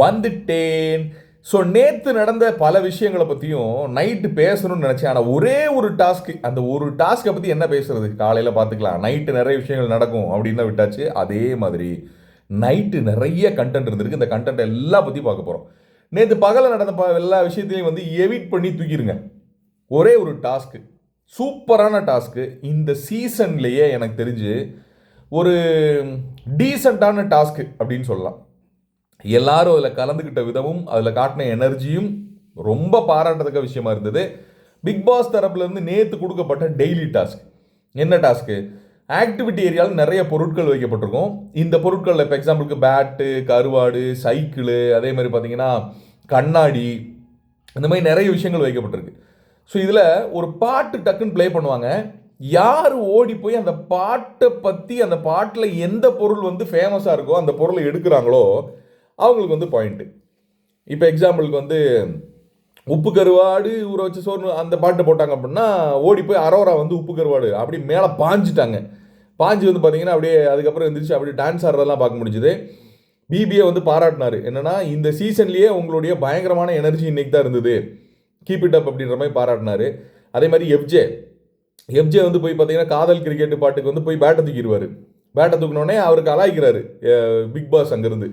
வந்துட்டேன். ஸோ நேற்று நடந்த பல விஷயங்களை பற்றியும் நைட்டு பேசணும்னு நினச்சேன். ஆனால் ஒரே ஒரு டாஸ்க்கு அந்த ஒரு டாஸ்க்கை பற்றி என்ன பேசுறது? காலையில் பார்த்துக்கலாம். நைட்டு நிறைய விஷயங்கள் நடக்கும் அப்படின்னு தான் விட்டாச்சு. அதே மாதிரி நைட்டு நிறைய கண்டென்ட் இருந்திருக்கு. இந்த கண்டென்ட் எல்லாம் பற்றி பார்க்க போகிறோம் நேற்று பகலில் நடந்த ப எல்லா விஷயத்தையும் வந்து எவிட் பண்ணி தூக்கிடுங்க ஒரே ஒரு டாஸ்க்கு சூப்பரான டாஸ்க்கு இந்த சீசன்லேயே எனக்கு தெரிஞ்சு ஒரு டீசெண்டான டாஸ்க்கு அப்படின்னு சொல்லலாம். எல்லாரும் அதில் கலந்துக்கிட்ட விதமும் அதில் காட்டின எனர்ஜியும் ரொம்ப பாராட்டத்தக்க விஷயமா இருந்தது. பிக் பாஸ் தரப்புலேருந்து நேற்று கொடுக்கப்பட்ட டெய்லி டாஸ்க் என்ன டாஸ்க்கு ஆக்டிவிட்டி ஏரியாவில் நிறைய பொருட்கள் வைக்கப்பட்டிருக்கும். இந்த பொருட்களில் இப்போ எக்ஸாம்பிளுக்கு பேட்டு கருவாடு சைக்கிளு அதே மாதிரி பார்த்தீங்கன்னா கண்ணாடி இந்த மாதிரி நிறைய விஷயங்கள் வைக்கப்பட்டிருக்கு. ஸோ இதில் ஒரு பாட்டு டக்குன்னு ப்ளே பண்ணுவாங்க. யார் ஓடி போய் அந்த பாட்டை பற்றி அந்த பாட்டில் எந்த பொருள் வந்து ஃபேமஸாக இருக்கோ அந்த பொருளை எடுக்கிறாங்களோ அவங்களுக்கு வந்து பாயிண்ட்டு இப்போ எக்ஸாம்பிளுக்கு வந்து உப்பு கருவாடு ஊற வச்சு சோறு அந்த பாட்டு போட்டாங்க அப்படின்னா ஓடி போய் அரோரா வந்து உப்பு கருவாடு அப்படி மேலே பாஞ்சிட்டாங்க. பாஞ்சு வந்து பார்த்தீங்கன்னா அப்படியே அதுக்கப்புறம் எந்திரிச்சு அப்படியே டான்ஸ் ஆடுறதெல்லாம் பார்க்க முடிஞ்சுது. பிபிஏ வந்து பாராட்டினாரு. என்னென்னா இந்த சீசன்லேயே உங்களுடைய பயங்கரமான எனர்ஜி இன்றைக்கி தான் இருந்தது. கீப் இட் அப் அப்படின்ற மாதிரி பாராட்டினாரு. அதே மாதிரி எஃப்ஜே எஃப்ஜே வந்து போய் பார்த்தீங்கன்னா காதல் கிரிக்கெட் பாட்டுக்கு வந்து போய் பேட்டை தூக்கிடுவார். பேட்டை தூக்கினோடனே அவருக்கு அலாய்க்கிறாரு பிக் பாஸ் அங்கேருந்து.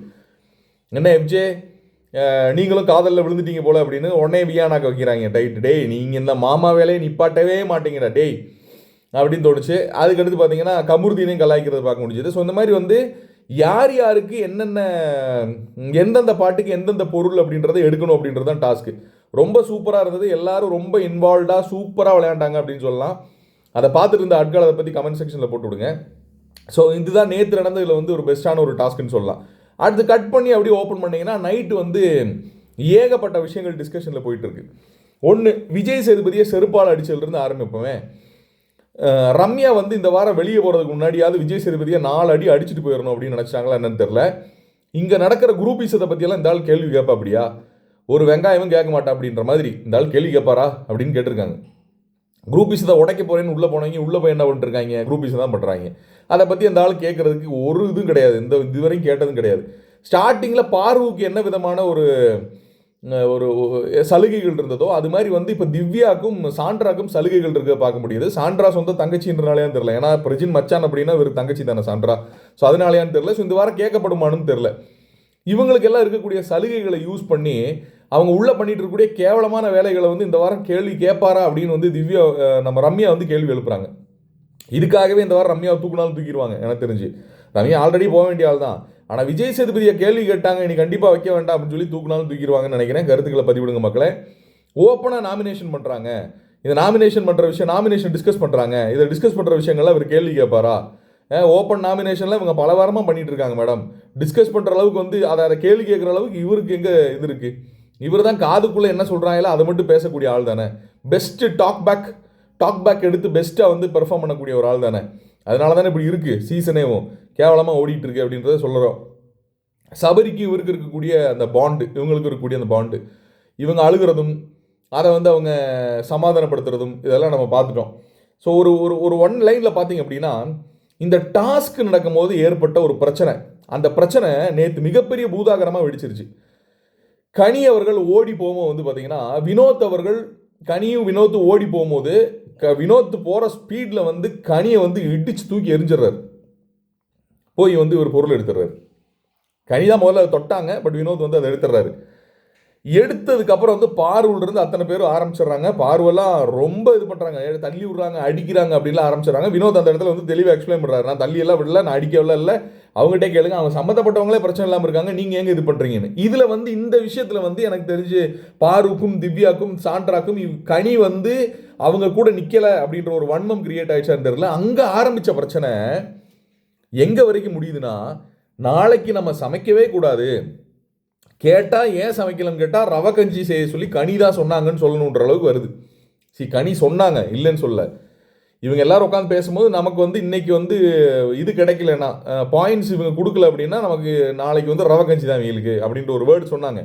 என்ன எப்ஜே நீங்களும் காதலில் விழுந்துட்டீங்க போல அப்படின்னு உடனே வியானாக்க வைக்கிறாங்க. டைட் டேய் நீங்கள் இந்த மாமா வேலையை நிப்பாட்டவே மாட்டீங்கடா டேய் அப்படின்னு தோணுச்சு. அதுக்கடுத்து பார்த்தீங்கன்னா கமுருதீனையும் கலாய்க்கிறது பார்க்க முடிஞ்சது. ஸோ இந்த மாதிரி வந்து யார் யாருக்கு என்னென்ன எந்தெந்த பாட்டுக்கு எந்தெந்த பொருள் அப்படின்றத எடுக்கணும் அப்படின்றது தான் டாஸ்க்கு ரொம்ப சூப்பராக இருந்தது. எல்லாரும் ரொம்ப இன்வால்வ்டாக சூப்பராக விளையாண்டாங்க அப்படின்னு சொல்லலாம். அதை பார்த்துட்டு இருந்த ஆட்கள் அதை பற்றி கமெண்ட் செக்ஷனில் போட்டு விடுங்க. ஸோ இதுதான் நேற்று நடந்ததில் வந்து ஒரு பெஸ்ட்டான ஒரு டாஸ்க்குன்னு சொல்லலாம். அடுத்து கட் பண்ணி அப்படியே ஓப்பன் பண்ணிங்கன்னா நைட்டு வந்து ஏகப்பட்ட விஷயங்கள் டிஸ்கஷனில் போயிட்டுருக்கு. ஒன்று விஜய் சேதுபதியை செருப்பால் அடிச்சதுலேருந்து ஆரம்பிப்போமே. ரம்யா வந்து இந்த வாரம் வெளியே போகிறதுக்கு முன்னாடியாவது விஜய் சேதுபதியை நாலு அடி அடிச்சுட்டு போயிடணும் அப்படின்னு நினச்சாங்களா என்னன்னு தெரில இங்கே நடக்கிற குரூப் இசத்தை பற்றியெல்லாம் இந்த ஆள் கேள்வி கேட்பா அப்படியா? ஒரு வெங்காயமும் கேட்க மாட்டா அப்படின்ற மாதிரி இந்த ஆள் கேள்வி கேட்பாரா அப்படின்னு கேட்டிருக்காங்க. குரூப் இசத்தை உடைக்க போகிறேன்னு உள்ளே போனவங்க உள்ளே போய் என்ன பண்ணிருக்காங்க குரூப் இசை தான் பண்ணுறாங்க அதை பற்றி அந்த ஆள் கேட்கறதுக்கு ஒரு இதுவும் கிடையாது. இந்த இதுவரையும் கேட்டதும் கிடையாது. ஸ்டார்டிங்கில் பார்வுக்கு என்ன விதமான ஒரு ஒரு சலுகைகள் இருந்ததோ அது மாதிரி வந்து இப்போ திவ்யாக்கும் சாண்ட்ராக்கும் சலுகைகள் இருக்க பார்க்க முடியுது. சாண்ட்ரா சொந்த தங்கச்சின்றனாலேயான்னு தெரில ஏன்னா பிரஜின் மச்சான் அப்படின்னா இவர் தங்கச்சி தானே சாண்ட்ரா. ஸோ அதனாலேயான்னு தெரில ஸோ இந்த வாரம் கேட்கப்படுமான்னு தெரில இவங்களுக்கெல்லாம் இருக்கக்கூடிய சலுகைகளை யூஸ் பண்ணி அவங்க உள்ளே பண்ணிட்டு இருக்கக்கூடிய கேவலமான வேலைகளை வந்து இந்த வாரம் கேள்வி கேட்பாரா அப்படின்னு வந்து திவ்யா நம்ம ரம்யா வந்து கேள்வி எழுப்புறாங்க. இதுக்காகவே இந்த வாரம் ரம்யாவை தூக்குனாலும் தூக்கிடுவாங்க எனக்கு தெரிஞ்சு. ரம்யா ஆல்ரெடி போக வேண்டிய ஆள் தான். ஆனால் விஜய் சேதுபதியை கேள்வி கேட்டாங்க நீ கண்டிப்பாக வைக்க வேண்டாம் அப்படின்னு சொல்லி தூக்குனாலும் தூக்கிடுவாங்கன்னு நினைக்கிறேன். கருத்துக்களை பதிவிடுங்க மக்களே. ஓப்பனாக நாமினேஷன் பண்ணுறாங்க இந்த நாமினேஷன் பண்ணுற விஷயம் நாமினேஷன் டிஸ்கஸ் பண்ணுறாங்க இதை டிஸ்கஸ் பண்ணுற விஷயங்கள்லாம் அவர் கேள்வி கேட்பாரா? ஓப்பன் நாமினேஷனில் இவங்க பல வாரமாக பண்ணிகிட்டு இருக்காங்க மேடம். டிஸ்கஸ் பண்ணுற அளவுக்கு வந்து அதை அதை கேள்வி கேட்குற அளவுக்கு இவருக்கு எங்கே இது இருக்குது இவர் தான் காதுக்குள்ளே என்ன சொல்கிறாங்களோ அதை மட்டும் பேசக்கூடிய ஆள் தானே. Best talk back talk back எடுத்து பெஸ்ட்டாக வந்து பெர்ஃபார்ம் பண்ணக்கூடிய ஒரு ஆள் தானே அதனால தானே இப்படி இருக்குது சீசனேவும் கேவலமாக ஓடிட்டு இருக்கு அப்படின்றத சொல்கிறோம் சபரிக்கு இவருக்கு இருக்கக்கூடிய அந்த பாண்டு இவங்களுக்கு இருக்கக்கூடிய அந்த பாண்டு இவங்க அழுகிறதும் அதை வந்து அவங்க சமாதானப்படுத்துறதும் இதெல்லாம் நம்ம பார்த்துட்டோம். ஸோ ஒரு ஒரு ஒரு ஒன் லைனில் பார்த்தீங்க அப்படின்னா இந்த டாஸ்க் நடக்கும்போது ஏற்பட்ட ஒரு பிரச்சனை. அந்த பிரச்சனை நேற்று மிகப்பெரிய பூதாகரமாக வெடிச்சிருச்சு. கனி அவர்கள் ஓடி போகும்போது வந்து பார்த்தீங்கன்னா வினோத் அவர்கள் கனியும் வினோத் ஓடி போகும்போது க வினோத் போகிற ஸ்பீடில் வந்து கனியை வந்து இடித்து தூக்கி எரிஞ்சிடுறாரு போய் வந்து ஒரு பொருள் எடுத்துடுறாரு. கனி தான் முதல்ல அதை தொட்டாங்க பட் வினோத் வந்து அதை எடுத்துடுறாரு. எடுத்ததுக்கப்புறம் வந்து பார்வையிலிருந்து அத்தனை பேரும் ஆரம்பிச்சிடுறாங்க. பார்வெல்லாம் ரொம்ப இது பண்ணுறாங்க தள்ளி விடுறாங்க அடிக்கிறாங்க அப்படின்லாம் ஆரம்பிச்சிடுறாங்க. வினோத் அந்த இடத்துல வந்து தெளிவாக எக்ஸ்பிளைன் பண்ணுறாரு நான் தள்ளியெல்லாம் விடல நான் அடிக்கவில்லை இல்லை. அவங்ககிட்ட கேளுங்க. அவங்க சம்மந்தப்பட்டவங்களே பிரச்சனை இல்லாமல் இருக்காங்க. நீங்கள் எங்கே இது பண்ணுறீங்கன்னு இதில் வந்து இந்த விஷயத்தில் வந்து எனக்கு தெரிஞ்சு பாருக்கும் திவ்யாக்கும் சாண்ட்ராக்கும் இவ் கனி வந்து அவங்க கூட நிற்கலை அப்படின்ற ஒரு வன்மம் கிரியேட் ஆயிடுச்சான்னு தெரியல. அங்கே ஆரம்பித்த பிரச்சனை எங்கே வரைக்கும் முடியுதுன்னா நாளைக்கு நம்ம சமைக்கவே கூடாது. கேட்டால் ஏன் சமைக்கலன்னு கேட்டால் ரவை கஞ்சி செய்ய சொல்லி கனி தான் சொன்னாங்கன்னு சொல்லணுன்ற அளவுக்கு வருது. சி கனி சொன்னாங்க இல்லைன்னு சொல்ல இவங்க எல்லாரும் உட்காந்து பேசும்போது நமக்கு வந்து இன்னைக்கு வந்து இது கிடைக்கலன்னா பாயிண்ட்ஸ் இவங்க கொடுக்கல அப்படின்னா நமக்கு நாளைக்கு வந்து ரவை கஞ்சி தான் இவங்களுக்கு அப்படின்ற ஒரு வேர்டு சொன்னாங்க.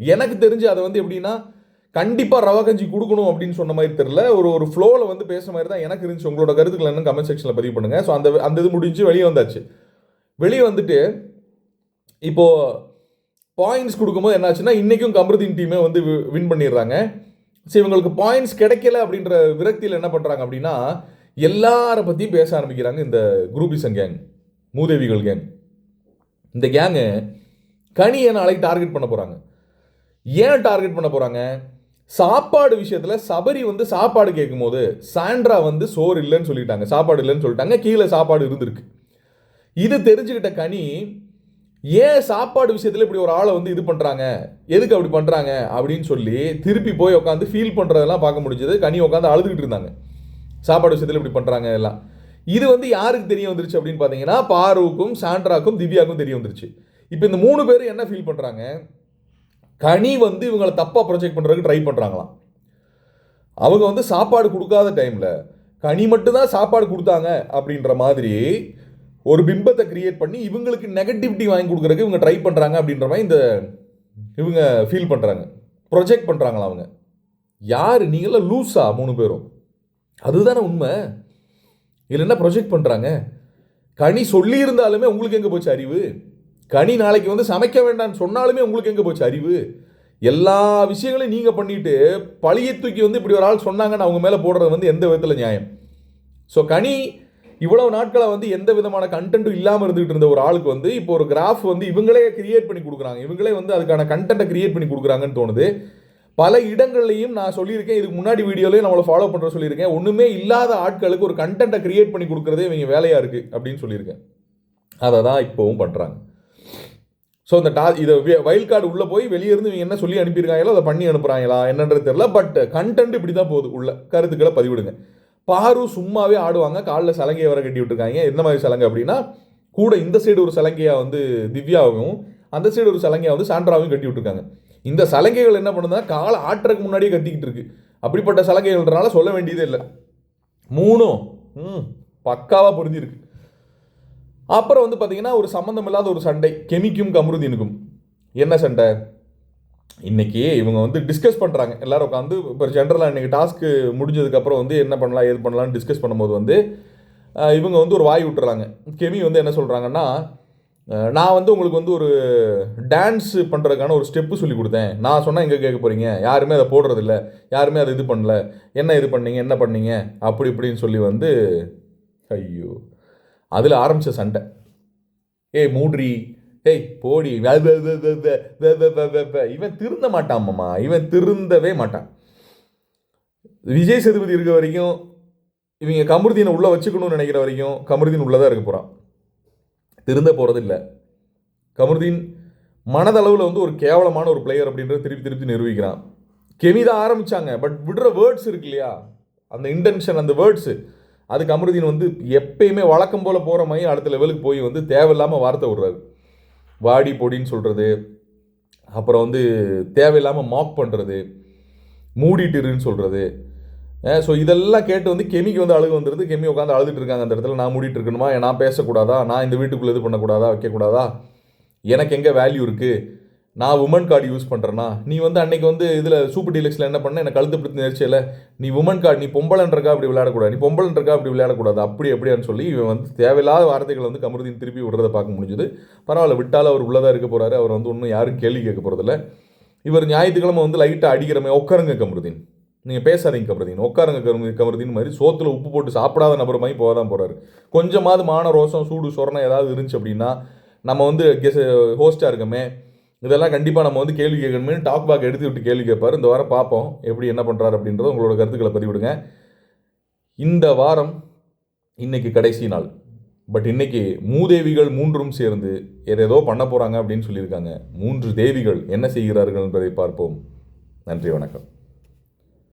எனக்கு தெரிஞ்சு அதை வந்து எப்படின்னா கண்டிப்பாக ரவை கஞ்சி கொடுக்கணும் அப்படின்னு சொன்ன மாதிரி தெரில ஒரு ஒரு ஃப்ளோவில் வந்து பேசுகிற மாதிரி தான் எனக்கு இருந்துச்சு. உங்களோட கருத்துக்கள் என்ன கமெண்ட் செக்ஷனில் பதிவு பண்ணுங்கள் ஸோ அந்த அந்த இது முடிஞ்சு வெளியே வந்தாச்சு. வெளியே வந்துட்டு இப்போது பாயிண்ட்ஸ் கொடுக்கும்போது என்னாச்சுன்னா இன்றைக்கும் கமருதீன் டீமே வந்து வின் பண்ணிடுறாங்க. ஸோ இவங்களுக்கு பாயிண்ட்ஸ் கிடைக்கல அப்படின்ற விரக்தியில் என்ன பண்ணுறாங்க அப்படின்னா எல்லாரை பற்றியும் பேச ஆரம்பிக்கிறாங்க இந்த குரூபிசன் கேங் மூதேவிகள் கேங் இந்த கேங்கு கனியை நாளைக்கு டார்கெட் பண்ண போகிறாங்க ஏன் டார்கெட் பண்ண போகிறாங்க சாப்பாடு விஷயத்தில் சபரி வந்து சாப்பாடு கேட்கும்போது சாண்ட்ரா வந்து சோறு இல்லைன்னு சொல்லிட்டாங்க. சாப்பாடு இல்லைன்னு சொல்லிட்டாங்க. கீழே சாப்பாடு இருந்திருக்கு. இது தெரிஞ்சுக்கிட்ட கனி ஏன் சாப்பாடு விஷயத்தில் இப்படி ஒரு ஆளை வந்து இது பண்ணுறாங்க எதுக்கு அப்படி பண்ணுறாங்க அப்படின்னு சொல்லி திருப்பி போய் உட்காந்து ஃபீல் பண்ணுறதெல்லாம் பார்க்க முடிஞ்சது. கனி உட்காந்து அழுதுகிட்டு இருந்தாங்க. சாப்பாடு விஷயத்தில் இப்படி பண்ணுறாங்க எல்லாம். இது வந்து யாருக்கு தெரிய வந்துருச்சு அப்படின்னு பார்த்தீங்கன்னா பாருவுக்கும் சாண்ட்ராக்கும் திவ்யாவுக்கும் தெரிய வந்துருச்சு. இப்போ இந்த மூணு பேரும் என்ன ஃபீல் பண்ணுறாங்க கனி வந்து இவங்களை தப்பாக ப்ரொஜெக்ட் பண்ணுறதுக்கு ட்ரை பண்ணுறாங்களாம் அவங்க வந்து சாப்பாடு கொடுக்காத டைமில் கனி மட்டும்தான் சாப்பாடு கொடுத்தாங்க அப்படின்ற மாதிரி ஒரு பிம்பத்தை கிரியேட் பண்ணி இவங்களுக்கு நெகட்டிவிட்டி வாங்கி கொடுக்குறதுக்கு இவங்க ட்ரை பண்ணுறாங்க அப்படின்ற மாதிரி இந்த இவங்க ஃபீல் பண்ணுறாங்க ப்ரொஜெக்ட் பண்ணுறாங்களா அவங்க. யார்? நீங்களாம் லூஸா மூணு பேரும். அதுதானே உண்மை. இதில் என்ன ப்ரொஜெக்ட் பண்ணுறாங்க கனி சொல்லியிருந்தாலுமே உங்களுக்கு எங்கே போச்சு அறிவு? கனி நாளைக்கு வந்து சமைக்க வேண்டாம்னு சொன்னாலுமே உங்களுக்கு எங்கே போச்சு அறிவு? எல்லா விஷயங்களையும் நீங்கள் பண்ணிட்டு பழைய தூக்கி வந்து இப்படி ஒரு ஆள் சொன்னாங்கன்னு அவங்க மேலே போடுறது வந்து எந்த விதத்தில் நியாயம்? ஸோ கனி இவ்வளவு நாட்களாக வந்து எந்த விதமான கண்டென்ட்டும் இல்லாமல் இருந்துகிட்டு இருந்த ஒரு ஆளுக்கு வந்து இப்போ ஒரு கிராஃப் வந்து இவங்களே கிரியேட் பண்ணி கொடுக்குறாங்க. இவங்களே வந்து அதுக்கான கண்டென்ட்டை கிரியேட் பண்ணி கொடுக்குறாங்கன்னு தோணுது. பல இடங்கள்லையும் நான் சொல்லியிருக்கேன் இதுக்கு முன்னாடி வீடியோலையும் நம்மளை ஃபாலோ பண்ணுற சொல்லியிருக்கேன் ஒன்றுமே இல்லாத ஆட்களுக்கு ஒரு கண்டென்ட்டை கிரியேட் பண்ணி கொடுக்குறதே இவங்க வேலையாக இருக்குது அப்படின்னு சொல்லியிருக்கேன். அதை தான் இப்போவும் பண்ணுறாங்க ஸோ இந்த டா இதை வயல் கார்டு உள்ளே போய் வெளியிருந்து இவங்க என்ன சொல்லி அனுப்பியிருக்காங்களோ அதை பண்ணி அனுப்புகிறாங்களா என்னன்றது தெரில பட் கண்டென்ட் இப்படி தான் போகுது. உள்ள கருத்துக்களை பதிவிடுங்க. பாரு சும்மாவே ஆடுவாங்க. காலில் சலங்கையை வர கட்டி விட்டுருக்காங்க. என்ன மாதிரி சலங்கை அப்படின்னா கூட இந்த சைடு ஒரு சலங்கையாக வந்து திவ்யாவும் அந்த சைடு ஒரு சலங்கையாக வந்து சாண்ட்ராவையும் கட்டி விட்டுருக்காங்க. இந்த சலங்கைகள் என்ன பண்ணுதுன்னா காலை ஆட்டுறதுக்கு முன்னாடியே கத்திக்கிட்டு இருக்கு. அப்படிப்பட்ட சலங்கைகள்ன்றனால சொல்ல வேண்டியதே இல்லை. மூணும் ம் பக்காவாக பொருந்திருக்கு அப்புறம் வந்து பார்த்தீங்கன்னா ஒரு சம்மந்தம் இல்லாத ஒரு சண்டை கெமிக்கும் கமருதீனுக்கும். என்ன சண்டை? இன்றைக்கி இவங்க வந்து டிஸ்கஸ் பண்ணுறாங்க எல்லாரும் உட்காந்து இப்போ ஜென்ரலாக இன்றைக்கி டாஸ்க்கு முடிஞ்சதுக்கப்புறம் வந்து என்ன பண்ணலாம் ஏது பண்ணலாம்னு டிஸ்கஸ் பண்ணும்போது வந்து இவங்க வந்து ஒரு வாய் விட்டுறாங்க. கெமி வந்து என்ன சொல்கிறாங்கன்னா நான் வந்து உங்களுக்கு வந்து ஒரு டான்ஸ் பண்ணுறதுக்கான ஒரு ஸ்டெப்பு சொல்லி கொடுத்தேன். நான் சொன்னால் எங்கே கேட்க போகிறீங்க யாருமே அதை போடுறதில்ல. யாருமே அதை இது பண்ணல. என்ன இது பண்ணீங்க? என்ன பண்ணீங்க? அப்படி இப்படின்னு சொல்லி வந்து ஐயோ. அதில் ஆரம்பித்த சண்டை. ஏய் மூட்ரி டேய் போடி. இவன் திருந்த மாட்டான்மாம்மா இவன் திருந்தவே மாட்டான். விஜய் சேதுபதி இருக்க வரைக்கும் இவங்க கமருதீனை உள்ளே வச்சுக்கணும்னு நினைக்கிற வரைக்கும் கமருதீன் உள்ளே தான் இருக்க போகிறான் திருந்த போகிறது இல்லை. கமருதீன் மனதளவில் வந்து ஒரு கேவலமான ஒரு பிளேயர் அப்படின்றத திருப்பி திருப்பி நிரூபிக்கிறான். கெமி தான் ஆரம்பித்தாங்க பட் விடுற வேர்ட்ஸ் இருக்கு இல்லையா? அந்த இன்டென்ஷன் அந்த வேர்ட்ஸு அது அமருதீன் வந்து எப்பயுமே வழக்கம் போல் போகிற மாதிரி அடுத்த லெவலுக்கு போய் வந்து தேவையில்லாமல் வார்த்தை விடுறாரு. வாடி பொடின்னு சொல்கிறது அப்புறம் வந்து தேவையில்லாமல் மாக் பண்ணுறது மூடிட்டுருன்னு சொல்கிறது ஸோ இதெல்லாம் கேட்டு வந்து கெமிக்கு வந்து அழுகு வந்துடுது கெமி உட்காந்து அழுதுட்டு இருக்காங்க அந்த இடத்துல. நான் மூடிட்டு இருக்கணுமா? நான் பேசக்கூடாதா? நான் இந்த வீட்டுக்குள்ளே இது பண்ணக்கூடாதா? வைக்கக்கூடாதா? எனக்கு எங்கே வேல்யூ இருக்குது நான் உமன் கார்டு யூஸ் பண்ணுறேன்னா நீ வந்து அன்னைக்கு வந்து இதில் சூப்பர் டீலக்ஸில் என்ன பண்ண? எனக்கு கழுத்து பிடித்து நேர்ச்சியில் நீ உமன் கார்டு நீ பொம்பளன்றக்கா அப்படி விளையாடக்கூடாது. நீ பொம்பளன்றக்கா அப்படி விளையாடக்கூடாது. அப்படி எப்படியான்னு சொல்லி இவன் வந்து தேவையில்லாத வார்த்தைகள் வந்து கமருதீன் திருப்பி விடுறதை பார்க்க முடிஞ்சுது. பரவாயில்ல விட்டால் அவர் உள்ளதாக இருக்க போகிறாரு அவர் வந்து ஒன்றும் யாரும் கேள்வி கேட்க போகிறதில்ல இவர் ஞாயிற்றுக்கிழமை வந்து லைட்டாக அடிக்கிறமே உட்காருங்க கமருதீன். நீங்கள் பேசாதீங்க கமருதீன். உட்காருங்க கமரு கமருதீன் மாதிரி சோத்தில் உப்பு போட்டு சாப்பிடாத நபர் மாதிரி போக தான் போகிறாரு கொஞ்சமாவது மான ரோசம் சூடு சொரணம் ஏதாவது இருந்துச்சு அப்படின்னா நம்ம வந்து கெஸ் ஹோஸ்ட்டாக இருக்கமே இதெல்லாம் கண்டிப்பாக நம்ம வந்து கேள்வி கேட்கணுமே. டாக் பாக் எடுத்து விட்டு கேள்வி கேட்பார். இந்த வாரம் பார்ப்போம். எப்படி என்ன பண்ணுறாரு அப்படின்றத உங்களோட கருத்துக்களை பதிவிடுங்க. இந்த வாரம் இன்னைக்கு கடைசி நாள். பட் இன்னைக்கு மூதேவிகள் மூன்றும் சேர்ந்து ஏதேதோ பண்ண போகிறாங்க அப்படின்னு சொல்லியிருக்காங்க. மூன்று தேவிகள் என்ன செய்கிறார்கள் என்பதை பார்ப்போம். நன்றி வணக்கம்.